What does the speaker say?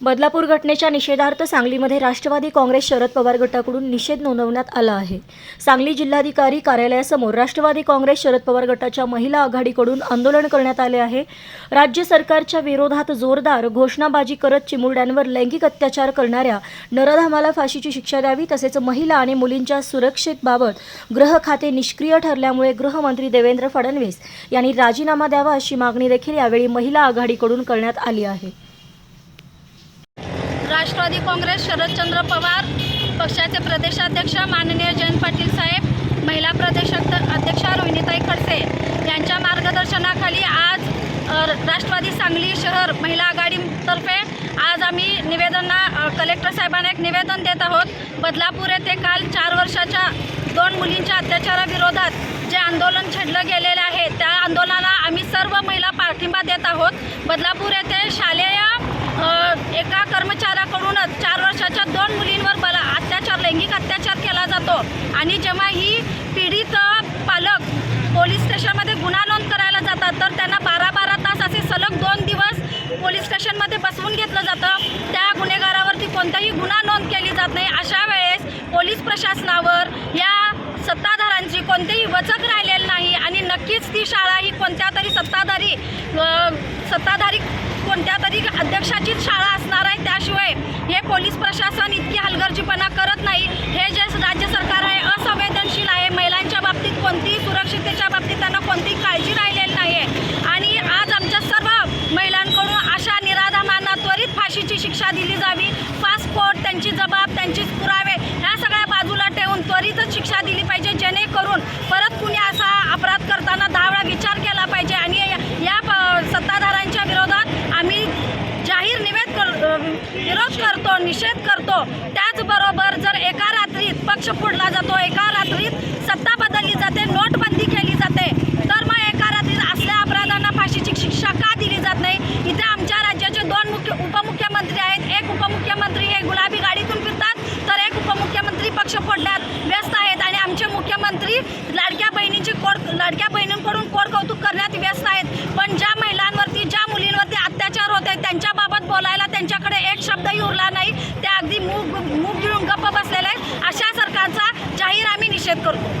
बदलापूर घटनेच्या निषेधार्थ सांगलीमध्ये राष्ट्रवादी काँग्रेस शरद पवार गटाकडून निषेध नोंदवण्यात आला आहे. सांगली जिल्हाधिकारी कार्यालयासमोर राष्ट्रवादी काँग्रेस शरद पवार गटाच्या महिला आघाडीकडून आंदोलन करण्यात आले आहे. राज्य सरकारच्या विरोधात जोरदार घोषणाबाजी करत चिमुरड्यांवर लैंगिक अत्याचार करणाऱ्या नरधामाला फाशीची शिक्षा द्यावी तसेच महिला आणि मुलींच्या सुरक्षेबाबत गृह खाते निष्क्रिय ठरल्यामुळे गृहमंत्री देवेंद्र फडणवीस यांनी राजीनामा द्यावा अशी मागणी देखील यावेळी महिला आघाडीकडून करण्यात आली आहे. राष्ट्रवादी काँग्रेस शरदचंद्र पवार पक्षाचे प्रदेशाध्यक्ष माननीय जयंत पाटील साहेब महिला प्रदेश अध्यक्षा रोहिणीताई खडसे यांच्या मार्गदर्शनाखाली आज राष्ट्रवादी सांगली शहर महिला आघाडीतर्फे आज आम्ही निवेदना कलेक्टर साहेबांना एक निवेदन देत आहोत. बदलापूर येथे काल चार वर्षाच्या दोन मुलींच्या अत्याचाराविरोधात जे आंदोलन छेडलं गेलेलं आहे त्या आंदोलनाला आम्ही सर्व महिला पाठिंबा देत आहोत. बदलापूर येथे शालेय अ, एका कर्मचाऱ्याकडूनच चार वर्षाच्या दोन मुलींवर बला अत्याचार लैंगिक अत्याचार केला जातो आणि जेव्हा ही पीडित पालक पोलीस स्टेशनमध्ये गुन्हा नोंद करायला जातात तर त्यांना बारा बारा तास असे सलग दोन दिवस पोलीस स्टेशनमध्ये बसवून घेतलं जातं. त्या गुन्हेगारावरती कोणताही गुन्हा नोंद केली जात नाही. अशा वेळेस पोलीस प्रशासनावर या सत्ताधारांची कोणतेही वचक राहिलेलं नाही आणि नक्कीच ती शाळा ही कोणत्या तरी सत्ताधारी सत्ताधारी कोणत्या तरी अध्यक्षाची शाळा असणार आहे त्याशिवाय हे पोलीस प्रशासन इतकी हलगर्जीपणा करत नाही हे जे राज्य सरकार आहे असंवेदनशील आहे महिलांच्या बाबतीत कोणतीही सुरक्षिततेच्या बाबतीत त्यांना कोणतीही काळजी राहिलेली नाही आहे आणि आज आमच्या सर्व महिलांकडून अशा निराधामांना त्वरित फाशीची शिक्षा दिली जावी. पासपोर्ट त्यांची जबाब त्यांचे पुरावे ह्या सगळ्या बाजूला ठेवून त्वरितच शिक्षा दिली पाहिजे. जेणेकरून परत कुणी असा अपराध करताना दहा वेळा विचार केला पाहिजे आणि या- या सत्ताधाऱ्यांच्या विरोधात आम्ही जाहीर निवेद कर विरोध करतो निषेध करतो. त्याचबरोबर जर एका रात्रीत पक्ष फोडला जातो एका रात्रीत सत्ता गुलाबी गाडीतून फिरतात. तर एक उपमुख्यमंत्री पक्ष फोडण्यात व्यस्त आहेत आणि आमचे मुख्यमंत्री लाडक्या बहिणीची कोड लाडक्या बहिणींकडून कोड कौतुक करण्यात व्यस्त आहेत. पण ज्या महिलांवरती ज्या मुलींवरती अत्याचार होत आहेत त्यांच्याबाबत बोलायला त्यांच्याकडे एक शब्दही उरला नाही. ते अगदी मूग मूग घेऊन गप्प बसलेले आहेत. अशा सरकारचा जाहीर आम्ही निषेध करतो.